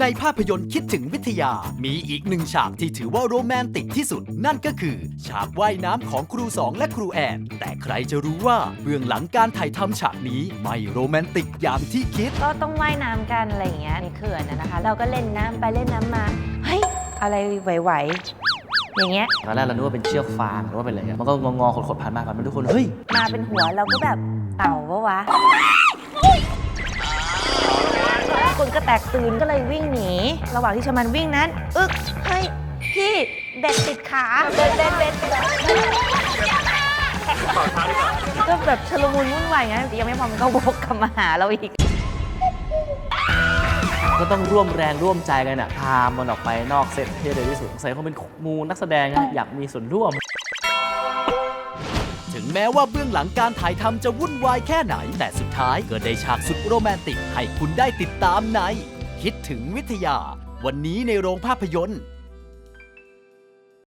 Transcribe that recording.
ในภาพยนตร์คิดถึงวิทยา มีอีกหนึ่งฉากที่ถือว่าโรแมนติกที่สุด นั่นก็คือ ฉากว่ายน้ำของครูสองและครูแอน แต่ใครจะรู้ว่าเบื้องหลังการถ่ายทำฉากนี้ไม่โรแมนติกอย่างที่คิด ก็ต้องว่ายน้ำกันอะไรอย่างเงี้ยในเขื่อนนะนะคะ เราก็เล่นน้ำไปเล่นน้ำมา เฮ้ย อะไรไหวๆอย่างเงี้ย ตอนแรกเรานึกว่าเป็นเชือกฟางหรือว่าเป็นอะไรเงี้ยมันก็งอๆขดๆผ่านมาผ่านมาทุกคน เฮ้ย มาเป็นหัวเราก็แบบเต่าปะวะ คนก็แตกตื่นก็เลยวิ่งหนี ระหว่างที่ชะมันวิ่งนั้น อึ๊กเฮ้ยพี่เบ็ดติดขาเบ็ดเบ็ดเบ็ดก็แบบชลมุนวุ่นวายไงยังไม่พอมันก็วกกลับมาหาเราอีก ก็ต้องร่วมแรงร่วมใจกันอะพามันออกไปนอกเซตให้เร็วที่สุดใส่เขาเป็นมูนักแสดงนะอยากมีส่วนร่วม แม้ว่าเบื้องหลังการถ่ายทำจะวุ่นวายแค่ไหน แต่สุดท้ายก็ได้ฉากสุดโรแมนติกให้คุณได้ติดตามใน คิดถึงวิทยา วันนี้ในโรงภาพยนตร์